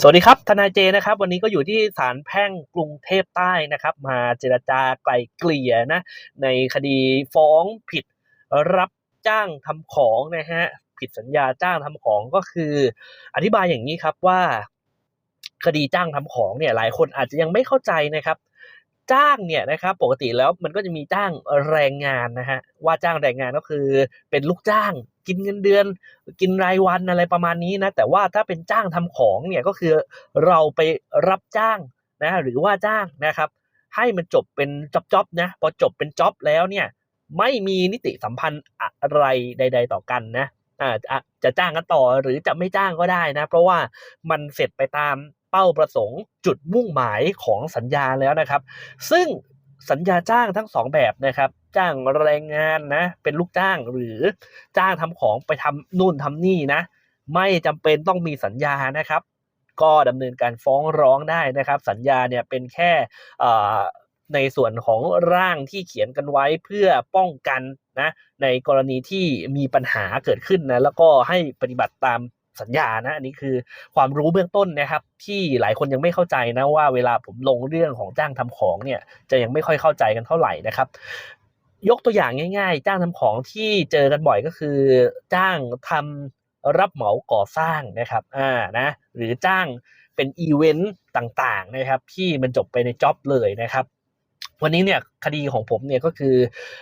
สวัสดีครับ ทนายเจนะครับ วันนี้ก็อยู่ที่ศาลแพ่งกรุงเทพใต้นะครับ มาเจรจาไกลเกลี่ยนะในคดีฟ้องผิดรับจ้างทำของนะฮะผิดสัญญาจ้างทำของก็คือ อธิบายอย่างนี้ครับว่า คดีจ้างทำของเนี่ยหลายคนอาจจะยังไม่เข้าใจนะครับ จ้างเนี่ยนะครับ ปกติแล้วมันก็จะมีจ้างแรงงานนะฮะว่าจ้างแรงงานก็คือเป็นลูกจ้าง กินเงินเดือน กินรายวันอะไรประมาณนี้นะแต่ว่าถ้าเป็นจ้างทำของเนี่ยก็คือเราไปรับจ้างนะหรือว่าจ้างนะครับ ให้มันจบเป็นจ็อบๆนะพอจบเป็นจ็อบแล้วเนี่ยไม่มีนิติสัมพันธ์อะไรใด ๆ ต่อกันนะอ่าจะจะจ้างกันต่อหรือจะไม่จ้างก็ได้นะ เพราะว่ามันเสร็จไปตามเป้าประสงค์จุดมุ่งหมายของสัญญาแล้วนะครับ ซึ่ง สัญญาจ้างทั้งสองแบบนะครับ จ้างแรงงานนะ เป็นลูกจ้างหรือจ้างทำของไปทำนู่นทำนี่นะ ไม่จำเป็นต้องมีสัญญานะครับ ก็ดำเนินการฟ้องร้องได้นะครับ สัญญาเนี่ยเป็นแค่ในส่วนของร่างที่เขียนกันไว้เพื่อป้องกันนะในกรณีที่มีปัญหาเกิดขึ้นนะแล้วก็ให้ปฏิบัติตาม สัญญานะอันนี้คือความรู้เบื้องต้นนะครับ ที่หลายคนยังไม่เข้าใจนะว่าเวลาผมลงเรื่องของจ้างทำของเนี่ยจะยังไม่ค่อยเข้าใจกันเท่าไหร่นะครับยกตัวอย่างง่าย ๆ จ้างทำของที่เจอกันบ่อยก็คือ จ้างทำรับเหมาก่อสร้างนะครับอ่านะหรือจ้างเป็นอีเวนต์ต่างๆนะครับที่มันจบไปในจ็อบเลยนะครับ วันนี้เนี่ยคดีของผมเนี่ยก็คือ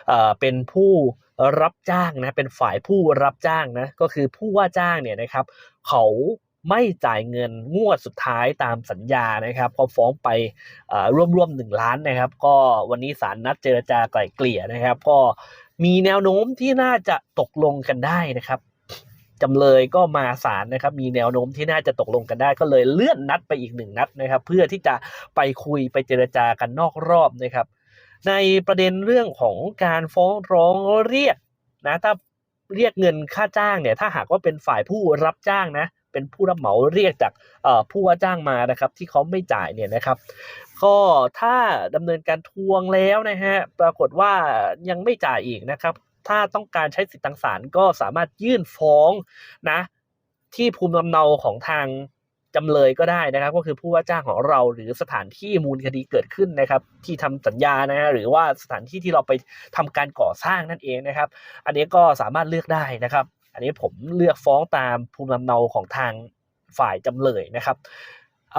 เอ่อเป็นผู้รับจ้างนะเป็นฝ่ายผู้รับจ้างนะก็คือผู้ว่าจ้างเนี่ยนะครับเขาไม่จ่ายเงินงวดสุดท้ายตามสัญญานะครับเขาฟ้องไปร่วมๆหนึ่งล้านนะครับ ก็วันนี้ศาลนัดเจรจาไกล่เกลี่ยนะครับ ก็มีแนวโน้มที่น่าจะตกลงกันได้นะครับ จำเลยก็มาศาลนะครับ มีแนวโน้มที่น่าจะตกลงกันได้ ก็เลยเลื่อนนัดไปอีกหนึ่งนัดนะครับ เพื่อที่จะไปคุยไปเจรจากันนอกรอบนะครับ ในประเด็นเรื่องของการฟ้องร้องเรียกนะถ้าเรียกเงินค่าจ้างเนี่ย ถ้าหากว่าเป็นฝ่ายผู้รับจ้างนะเป็นผู้รับเหมาเรียกจากผู้ว่าจ้างมานะครับ ที่เขาไม่จ่ายเนี่ยนะครับ ก็ถ้าดำเนินการทวงแล้วนะฮะปรากฏว่ายังไม่จ่ายอีกนะครับ ถ้าต้องการใช้สิทธิ์ทางศาลก็สามารถยื่นฟ้องนะ ที่ภูมิลำเนาของทางจำเลยก็ได้นะครับ ก็คือผู้ว่าจ้างของเราหรือสถานที่มูลคดีเกิดขึ้นนะครับ ที่ทำสัญญานะฮะหรือว่าสถานที่ที่เราไปทำการก่อสร้างนั่นเองนะครับ อันนี้ก็สามารถเลือกได้นะครับ อันนี้ผมเลือกฟ้องตามภูมิลำเนาของทางฝ่ายจำเลยนะครับเ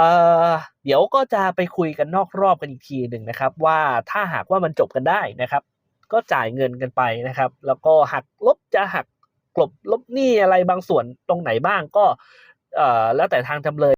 เดี๋ยวก็จะไปคุยกันนอกรอบกันอีกทีหนึ่งนะครับ ว่าถ้าหากว่ามันจบกันได้นะครับ ก็จ่ายเงินกันไปนะครับ แล้วก็หักลบจะหักกลบลบหนี้อะไรบางส่วนตรงไหนบ้างก็เอ่อแล้วแต่ทางจำเลย